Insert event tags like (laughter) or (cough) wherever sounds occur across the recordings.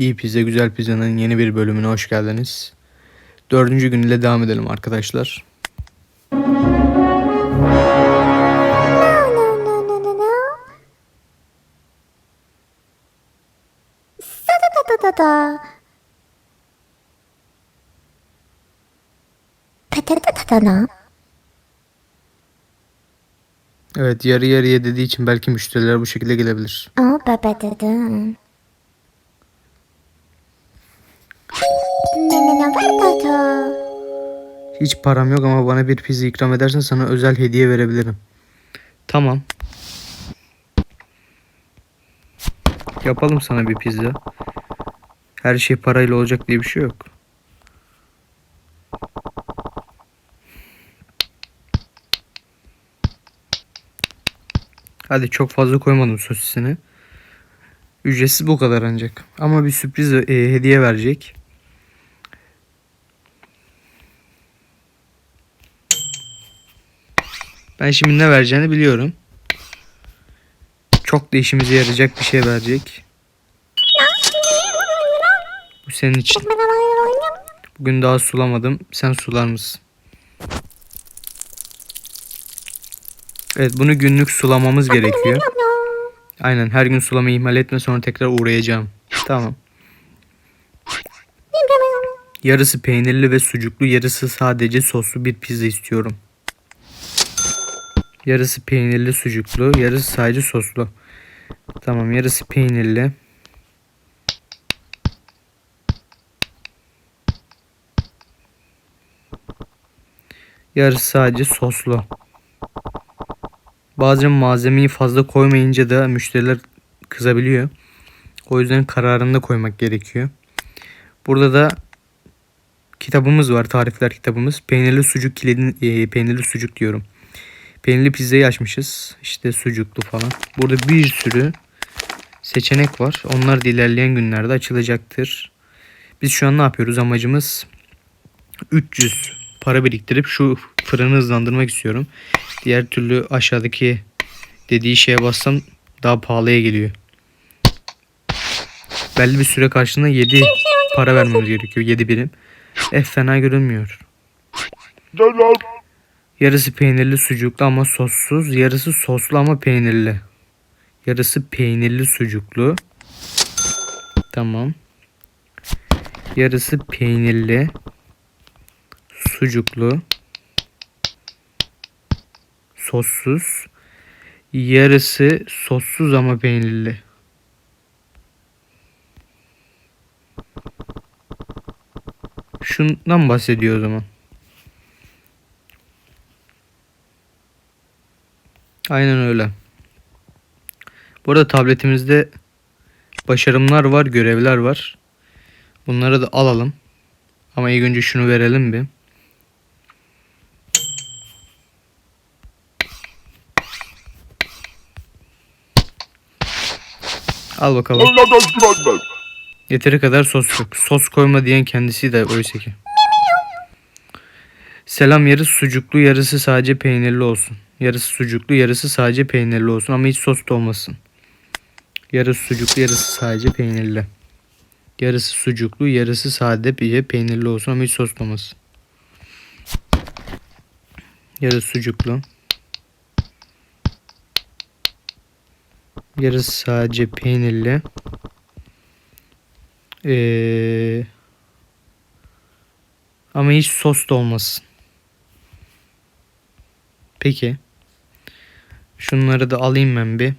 İyi Pizza Güzel Pizza'nın yeni bir bölümüne hoş geldiniz. Dördüncü gün devam edelim arkadaşlar. Evet yarı yarıya dediği için belki müşteriler bu şekilde gelebilir. Oh, ba ba Hiç param yok ama bana bir pizza ikram edersen sana özel hediye verebilirim. Tamam. Yapalım sana bir pizza. Her şey parayla olacak diye bir şey yok. Hadi çok fazla koymadım sosisini. Ücretsiz bu kadar ancak. Ama bir sürpriz e, hediye verecek. Ben şimdi ne vereceğini biliyorum. Çok da işimize yarayacak bir şey verecek. Bu senin için. Bugün daha sulamadım. Sen sular mısın? Evet bunu günlük sulamamız gerekiyor. Aynen her gün sulamayı ihmal etme sonra tekrar uğrayacağım. Tamam. Yarısı peynirli ve sucuklu yarısı sadece soslu bir pizza istiyorum. Yarısı peynirli sucuklu, yarısı sadece soslu. Tamam, yarısı peynirli. Yarısı sadece soslu. Bazen malzemeyi fazla koymayınca da müşteriler kızabiliyor. O yüzden kararında koymak gerekiyor. Burada da kitabımız var, tarifler kitabımız. Peynirli sucuk kilidin e, peynirli sucuk diyorum. Peynirli pizzayı açmışız. İşte sucuklu falan. Burada bir sürü seçenek var. Onlar da ilerleyen günlerde açılacaktır. Biz şu an ne yapıyoruz? Amacımız 300 para biriktirip şu fırını hızlandırmak istiyorum. Diğer türlü aşağıdaki dediği şeye bassam daha pahalıya geliyor. Belli bir süre karşılığında 7 para vermemiz gerekiyor. 7 birim. Eh fena görünmüyor. Yarısı peynirli sucuklu ama sossuz. Yarısı soslu ama peynirli. Yarısı peynirli sucuklu. Tamam. Yarısı peynirli. Sucuklu. Sossuz. Yarısı sossuz ama peynirli. Şundan bahsediyor o zaman. Aynen öyle. Bu arada tabletimizde başarımlar var, görevler var. Bunları da alalım. Ama ilk önce şunu verelim bir. Al bakalım. Yeteri kadar sos yok. Sos koyma diyen kendisi de oysa ki. Selam yarısı sucuklu yarısı sadece peynirli olsun. Yarısı sucuklu yarısı sadece peynirli olsun ama hiç sos da olmasın. Yarısı sucuklu yarısı sadece peynirli. Yarısı sucuklu yarısı sade peynirli olsun ama hiç sos da olmasın. Yarısı sucuklu. Yarısı sadece peynirli. Ee, ama hiç sos da olmasın. Peki. Şunları da alayım ben bir.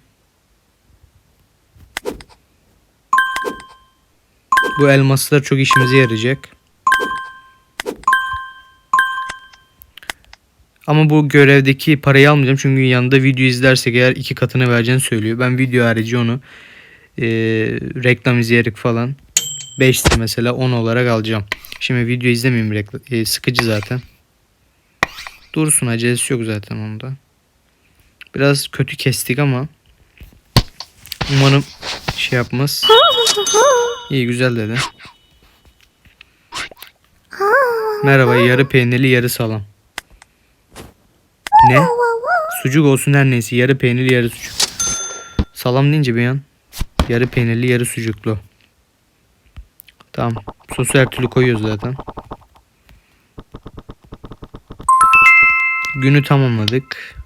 Bu elmaslar çok işimize yarayacak. Ama bu görevdeki parayı almayacağım çünkü yanında video izlersek eğer iki katını vereceğini söylüyor. Ben video harici onu e, reklam izleyerek falan 5 mesela 10 olarak alacağım. Şimdi video izlemeyeyim reklam, e, sıkıcı zaten. Dursun acelesi yok zaten onda. Biraz kötü kestik ama umarım şey yapmaz. (laughs) İyi güzel dedi. Merhaba yarı peynirli yarı salam. Ne? Sucuk olsun her neyse yarı peynirli yarı sucuk. Salam deyince bir an yarı peynirli yarı sucuklu. Tamam. Sosu her türlü koyuyoruz zaten. Günü tamamladık.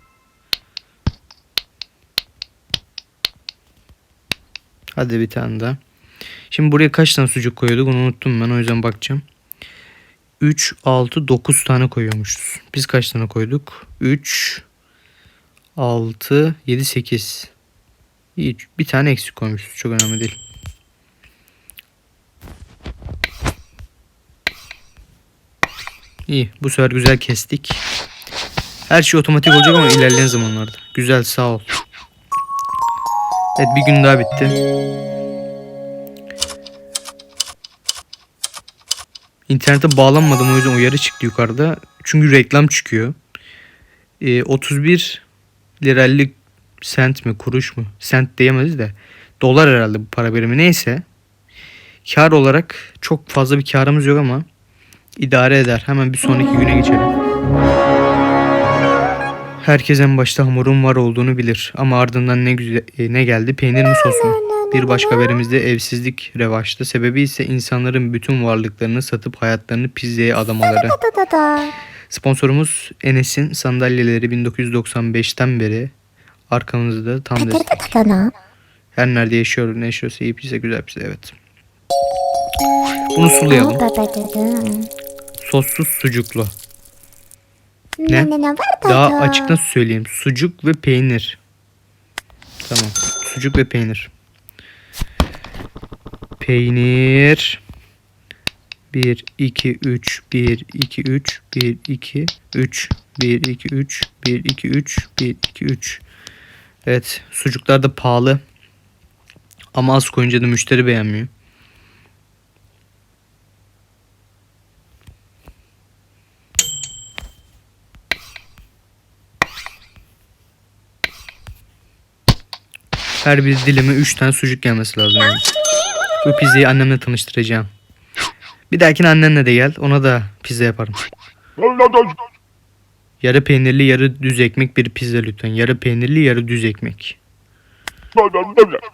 Hadi bir tane daha. Şimdi buraya kaç tane sucuk koyuyorduk onu unuttum ben o yüzden bakacağım. 3, 6, 9 tane koyuyormuşuz. Biz kaç tane koyduk? 3, 6, 7, 8. İyi, bir tane eksik koymuşuz. Çok önemli değil. İyi. Bu sefer güzel kestik. Her şey otomatik olacak ama ilerleyen zamanlarda. Güzel sağ ol. Evet bir gün daha bitti. İnternete bağlanmadım o yüzden uyarı çıktı yukarıda. Çünkü reklam çıkıyor. Ee, 31 liralık sent mi kuruş mu? Sent diyemeyiz de. Dolar herhalde bu para birimi neyse. Kar olarak çok fazla bir karımız yok ama idare eder. Hemen bir sonraki güne geçelim. Herkes en başta hamurun var olduğunu bilir ama ardından ne güzel e, ne geldi peynir mi sos mu? Bir başka haberimizde evsizlik revaçta. Sebebi ise insanların bütün varlıklarını satıp hayatlarını pizzaya adamaları. Da da da. Sponsorumuz Enes'in sandalyeleri 1995'ten beri arkamızda tam destek. Her nerede yaşıyor ne yaşıyorsa iyi pizza güzel pizza evet. Bunu sulayalım. Sossuz sucuklu. Ne? Ne ne var da Daha da. açıktan söyleyeyim. Sucuk ve peynir. Tamam. Sucuk ve peynir. Peynir. 1 2 3 1 2 3 1 2 3 1 2 3 1 2 3 1 2 3 Evet, sucuklar da pahalı. Ama az koyunca da müşteri beğenmiyor. Her bir dilime 3 tane sucuk gelmesi lazım yani. Bu pizzayı annemle tanıştıracağım. Bir dahakine annenle de gel. Ona da pizza yaparım. Yarı peynirli yarı düz ekmek bir pizza lütfen. Yarı peynirli yarı düz ekmek.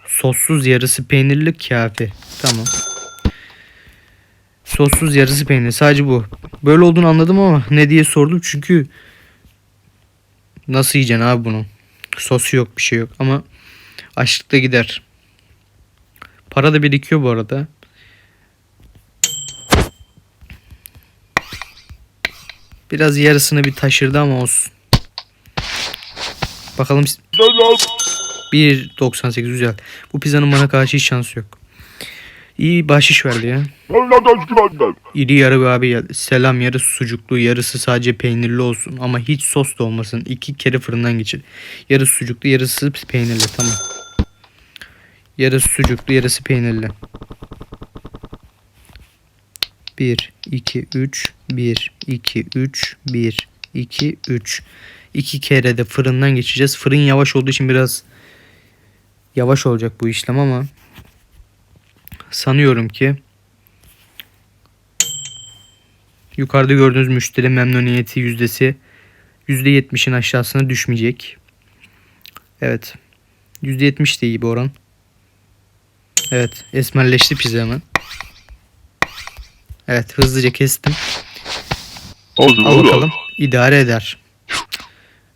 Sossuz yarısı peynirli kafi. Tamam. Sossuz yarısı peynir. Sadece bu. Böyle olduğunu anladım ama ne diye sordum çünkü nasıl yiyeceksin abi bunu? Sosu yok bir şey yok ama açlıkta gider. Para da birikiyor bu arada. Biraz yarısını bir taşırdı ama olsun. Bakalım 1.98 güzel. Bu pizzanın bana karşı hiç şansı yok. İyi bahşiş verdi ya. İri yarı bir abi. Selam yarısı sucuklu yarısı sadece peynirli olsun ama hiç sos da olmasın. İki kere fırından geçir. Yarısı sucuklu yarısı peynirli tamam. Yarısı sucuklu yarısı peynirli. 1 2 3 1 2 3 1 2 3 İki kere de fırından geçeceğiz. Fırın yavaş olduğu için biraz yavaş olacak bu işlem ama sanıyorum ki yukarıda gördüğünüz müşteri memnuniyeti yüzdesi %70'in aşağısına düşmeyecek. Evet. %70 de iyi bir oran. Evet. Esmerleşti pizza hemen. Evet. Hızlıca kestim. Al bakalım. İdare eder.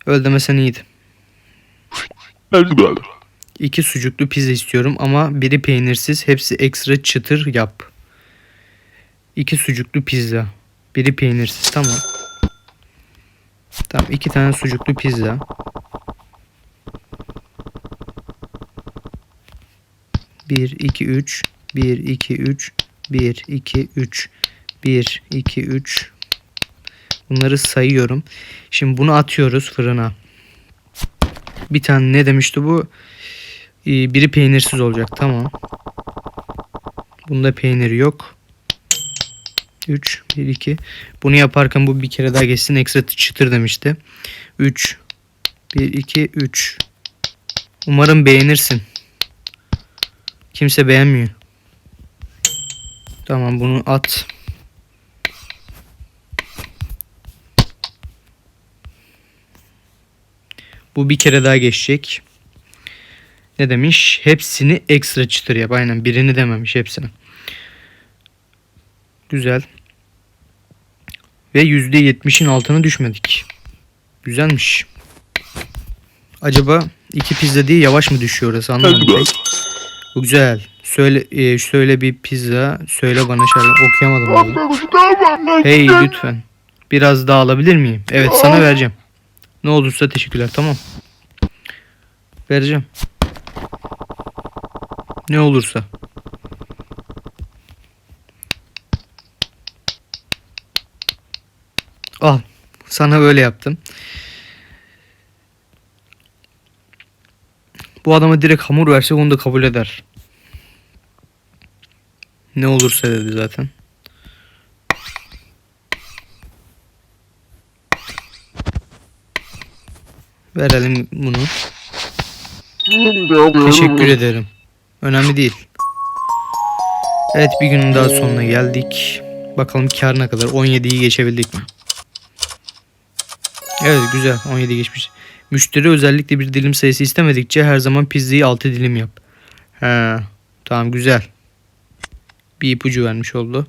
Öl demesen iyiydi. İki sucuklu pizza istiyorum ama biri peynirsiz. Hepsi ekstra çıtır yap. İki sucuklu pizza. Biri peynirsiz. Tamam. Tamam iki tane sucuklu pizza. Bir, iki, üç. Bir, iki, üç. Bir, iki, üç. Bir, iki, üç. Bunları sayıyorum. Şimdi bunu atıyoruz fırına. Bir tane ne demişti bu? Ee, biri peynirsiz olacak. Tamam. Bunda peynir yok. 3, 1, 2. Bunu yaparken bu bir kere daha geçsin. Ekstra çıtır demişti. 3, 1, 2, 3. Umarım beğenirsin. Kimse beğenmiyor. Tamam bunu at. Bu bir kere daha geçecek. Ne demiş? Hepsini ekstra çıtır yap. Aynen birini dememiş hepsini. Güzel. Ve %70'in altına düşmedik. Güzelmiş. Acaba iki pizza diye yavaş mı düşüyor orası anlamadım güzel. Söyle e, söyle bir pizza. Söyle bana şarkı. Okuyamadım vallahi. Hey lütfen. Biraz daha alabilir miyim? Evet sana vereceğim. Ne olursa teşekkürler tamam. Vereceğim. Ne olursa. Al. Sana böyle yaptım. Bu adama direkt hamur versek onu da kabul eder. Ne olursa dedi zaten. Verelim bunu. Teşekkür ederim. Önemli değil. Evet bir günün daha sonuna geldik. Bakalım kar ne kadar? 17'yi geçebildik mi? Evet güzel 17 geçmiş. Müşteri özellikle bir dilim sayısı istemedikçe her zaman pizzayı 6 dilim yap. He, tamam güzel. Bir ipucu vermiş oldu.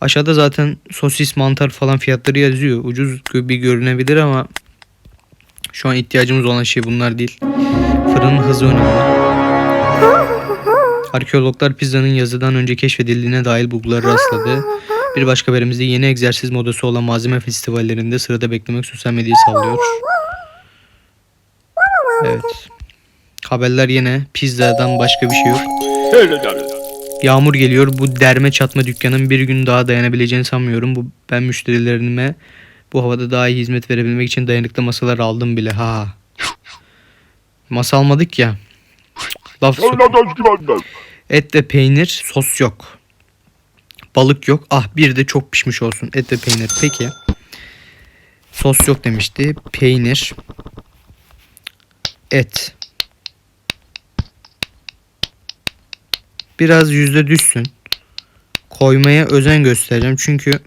Aşağıda zaten sosis, mantar falan fiyatları yazıyor. Ucuz bir görünebilir ama şu an ihtiyacımız olan şey bunlar değil. Fırının hızı önemli. Arkeologlar pizzanın yazıdan önce keşfedildiğine dair bulgulara rastladı. Bir başka haberimizde yeni egzersiz modası olan malzeme festivallerinde sırada beklemek sosyal medyayı sallıyor. Evet. Haberler yine pizzadan başka bir şey yok. Yağmur geliyor. Bu derme çatma dükkanın bir gün daha dayanabileceğini sanmıyorum. Bu ben müşterilerime bu havada daha iyi hizmet verebilmek için dayanıklı masalar aldım bile. Ha. Masa almadık ya. Laf Et ve peynir, sos yok. Balık yok. Ah bir de çok pişmiş olsun. Et ve peynir. Peki. Sos yok demişti. Peynir. Et. Biraz yüzde düşsün. Koymaya özen göstereceğim. Çünkü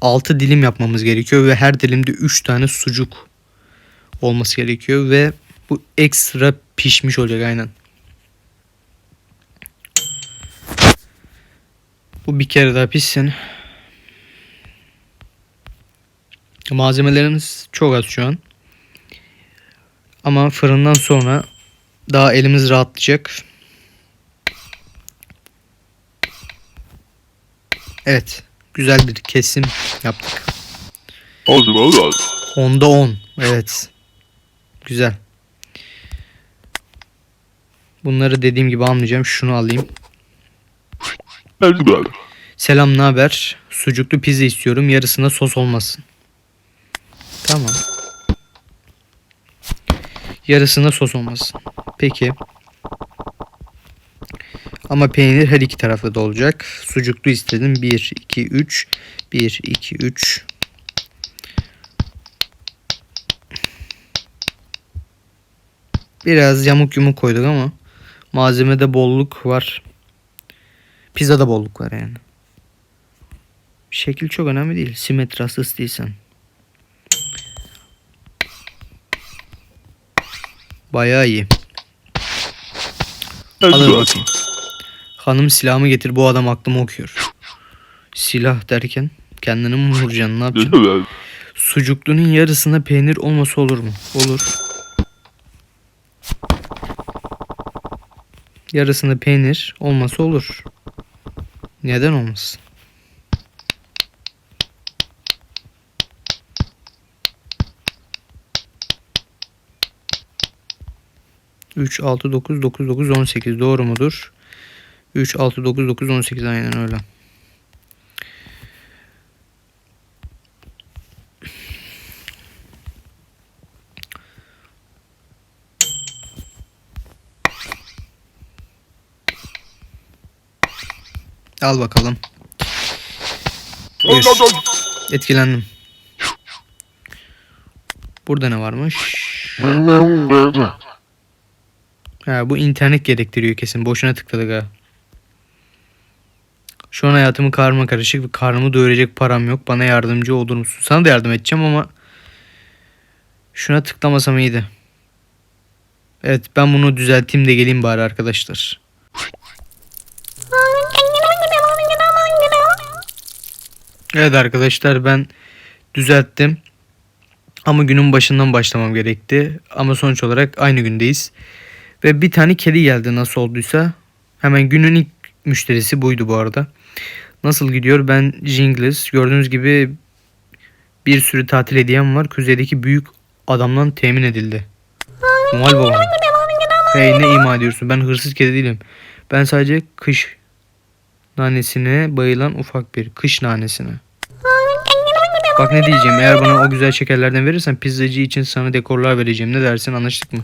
6 dilim yapmamız gerekiyor ve her dilimde 3 tane sucuk olması gerekiyor ve bu ekstra pişmiş olacak aynen. Bu bir kere daha pişsin. Malzemelerimiz çok az şu an. Ama fırından sonra daha elimiz rahatlayacak. Evet. Güzel bir kesim yaptık. Onda 10. Evet. Güzel. Bunları dediğim gibi almayacağım. Şunu alayım. Selam ne haber? Sucuklu pizza istiyorum. Yarısına sos olmasın. Tamam. Yarısına sos olmasın. Peki. Ama peynir her iki tarafta da olacak. Sucuklu istedim. 1, 2, 3. 1, 2, 3. Biraz yamuk yumuk koyduk ama malzemede bolluk var. Pizzada bolluk var yani. Şekil çok önemli değil. Simetri hassas değilsen. Bayağı iyi. Alır bakayım. Hanım silahımı getir bu adam aklımı okuyor. Silah derken kendini mi vuracaksın ne yapacaksın? Sucuklunun yarısına peynir olması olur mu? Olur. Yarısında peynir olması olur. Neden olmasın? Üç, altı, dokuz, dokuz, dokuz, on sekiz. Doğru mudur? 3, 6, 9, 9, 18 aynen öyle. Al bakalım. Bir. Etkilendim. Burada ne varmış? Ha, bu internet gerektiriyor kesin. Boşuna tıkladık ha. Şu an hayatımı karma karışık ve karnımı doyuracak param yok. Bana yardımcı olur musun? Sana da yardım edeceğim ama şuna tıklamasam iyiydi. Evet ben bunu düzelteyim de geleyim bari arkadaşlar. Evet arkadaşlar ben düzelttim. Ama günün başından başlamam gerekti. Ama sonuç olarak aynı gündeyiz. Ve bir tane kedi geldi nasıl olduysa. Hemen günün ilk müşterisi buydu bu arada. Nasıl gidiyor? Ben Jingles. Gördüğünüz gibi bir sürü tatil hediyem var. Kuzeydeki büyük adamdan temin edildi. Noel Baba. Hey ne ima ediyorsun? Ben hırsız kedi değilim. Ben sadece kış nanesine bayılan ufak bir kış nanesine. Bak ne diyeceğim. Eğer bana o güzel şekerlerden verirsen pizzacı için sana dekorlar vereceğim. Ne dersin? Anlaştık mı?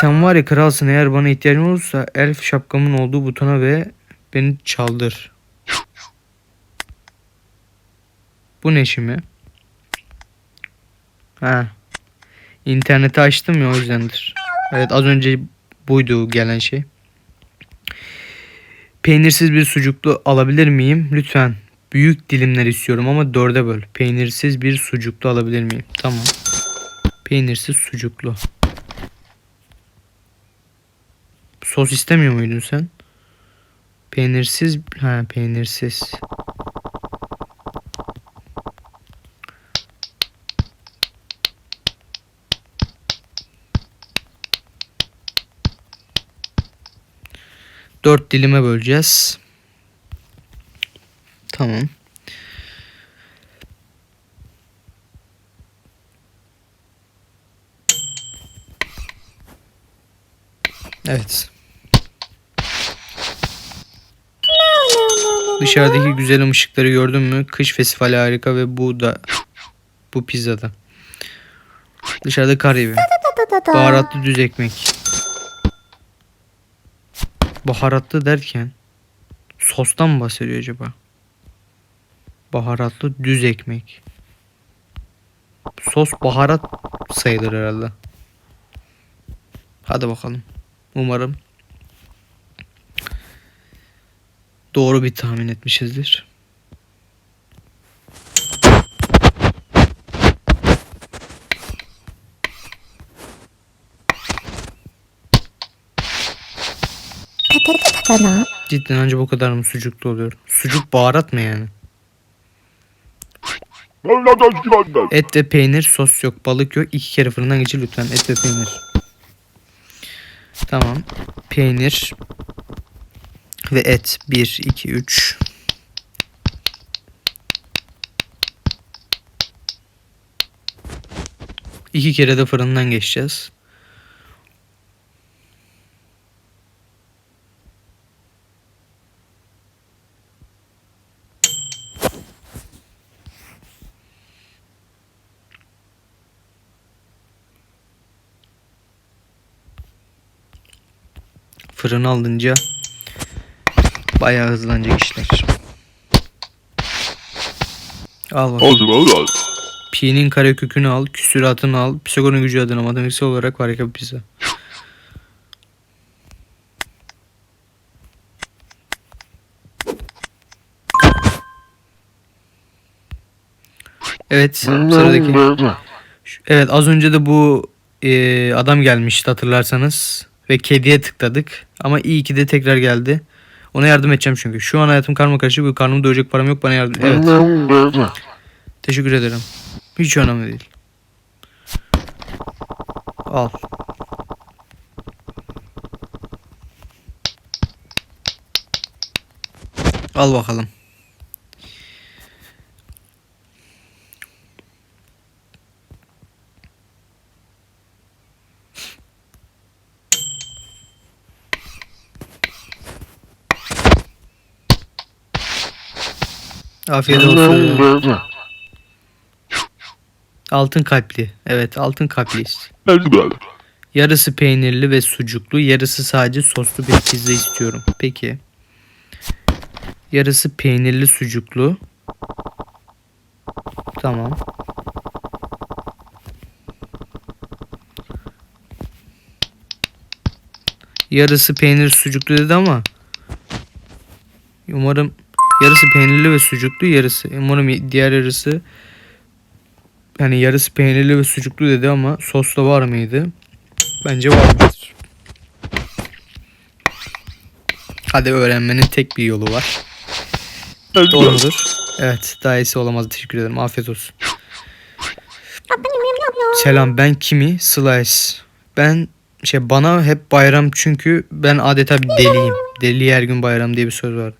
Sen var ya kralsın. Eğer bana ihtiyacın olursa elf şapkamın olduğu butona ve beni çaldır. Bu ne şimdi? Ha. İnterneti açtım ya o yüzdendir. Evet az önce buydu gelen şey. Peynirsiz bir sucuklu alabilir miyim? Lütfen. Büyük dilimler istiyorum ama dörde böl. Peynirsiz bir sucuklu alabilir miyim? Tamam. Peynirsiz sucuklu. Sos istemiyor muydun sen? Peynirsiz. Ha peynirsiz. Dört dilime böleceğiz. Tamam. Evet. Dışarıdaki güzel ışıkları gördün mü? Kış festivali harika ve bu da bu pizzada. Dışarıda kar da. Baharatlı düz ekmek. Baharatlı derken sostan mı bahsediyor acaba? Baharatlı düz ekmek. Sos baharat sayılır herhalde. Hadi bakalım. Umarım doğru bir tahmin etmişizdir. Cidden anca bu kadar mı sucuklu oluyor? Sucuk baharat mı yani? Et ve peynir, sos yok, balık yok. İki kere fırından geçir lütfen. Et ve peynir. Tamam. Peynir ve et. 1, 2, 3. İki kere de fırından geçeceğiz. Fırına alınca bayağı hızlanacak işler. Al bakalım. Pi'nin karekökünü al, küsuratını al, Pisagor'un gücü adına matematiksel olarak harika bir pizza. Evet, sıradaki. Evet, az önce de bu e, adam gelmişti hatırlarsanız ve kediye tıkladık ama iyi ki de tekrar geldi. Ona yardım edeceğim çünkü. Şu an hayatım karma karışık karnımı doyuracak param yok bana yardım. Evet. Teşekkür ederim. Hiç önemli değil. Al. Al bakalım. Afiyet olsun. Altın kalpli. Evet altın kalpliyiz. Yarısı peynirli ve sucuklu, yarısı sadece soslu bir pizza istiyorum. Peki. Yarısı peynirli sucuklu. Tamam. Yarısı peynir sucuklu dedi ama umarım yarısı peynirli ve sucuklu yarısı umarım diğer yarısı yani yarısı peynirli ve sucuklu dedi ama sosla var mıydı? Bence vardır. Hadi öğrenmenin tek bir yolu var. Doğru mudur? Evet daha iyisi olamaz teşekkür ederim afiyet olsun. Selam ben Kimi Slice. Ben şey bana hep bayram çünkü ben adeta bir deliyim. Deli her gün bayram diye bir söz var.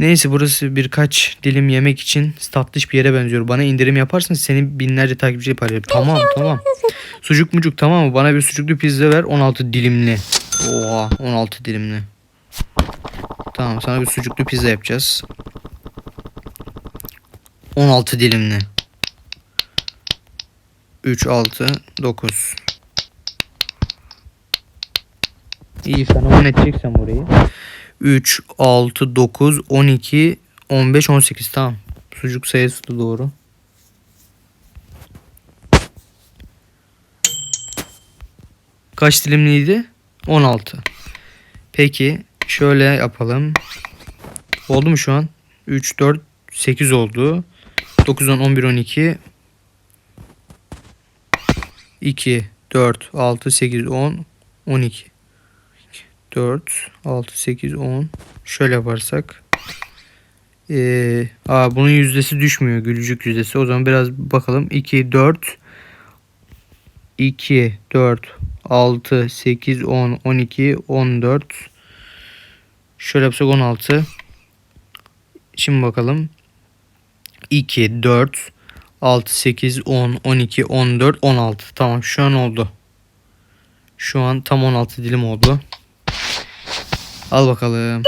Neyse burası birkaç dilim yemek için tatlış bir yere benziyor. Bana indirim yaparsın seni binlerce takipçi yaparım. Tamam tamam. Sucuk mucuk tamam mı? Bana bir sucuklu pizza ver 16 dilimli. Oha 16 dilimli. Tamam sana bir sucuklu pizza yapacağız. 16 dilimli. 3, 6, 9. İyi fenomen edeceksen burayı. 3, 6, 9, 12, 15, 18 tamam. Sucuk sayısı da doğru. Kaç dilimliydi? 16. Peki şöyle yapalım. Oldu mu şu an? 3, 4, 8 oldu. 9, 10, 11, 12. 2, 4, 6, 8, 10, 12. 4, 6, 8, 10. Şöyle yaparsak. Ee, aa, bunun yüzdesi düşmüyor. Gülücük yüzdesi. O zaman biraz bakalım. 2, 4, 2, 4, 6, 8, 10, 12, 14. Şöyle yapsak 16. Şimdi bakalım. 2, 4, 6, 8, 10, 12, 14, 16. Tamam şu an oldu. Şu an tam 16 dilim oldu. Al bakalım.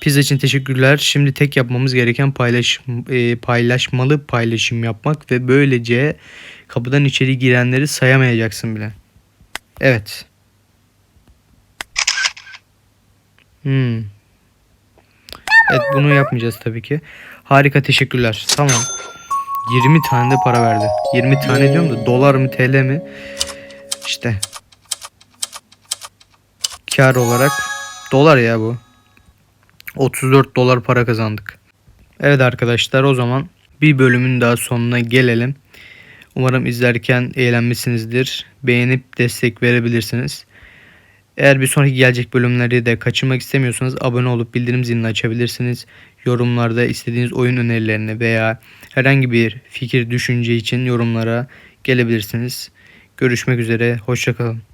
Pizza için teşekkürler. Şimdi tek yapmamız gereken paylaş, e, paylaşmalı paylaşım yapmak ve böylece kapıdan içeri girenleri sayamayacaksın bile. Evet. Hmm. Evet bunu yapmayacağız tabii ki. Harika teşekkürler. Tamam. 20 tane de para verdi. 20 tane diyorum da dolar mı TL mi? İşte. Kar olarak dolar ya bu. 34 dolar para kazandık. Evet arkadaşlar o zaman bir bölümün daha sonuna gelelim. Umarım izlerken eğlenmişsinizdir. Beğenip destek verebilirsiniz. Eğer bir sonraki gelecek bölümleri de kaçırmak istemiyorsanız abone olup bildirim zilini açabilirsiniz. Yorumlarda istediğiniz oyun önerilerini veya herhangi bir fikir, düşünce için yorumlara gelebilirsiniz. Görüşmek üzere, hoşçakalın.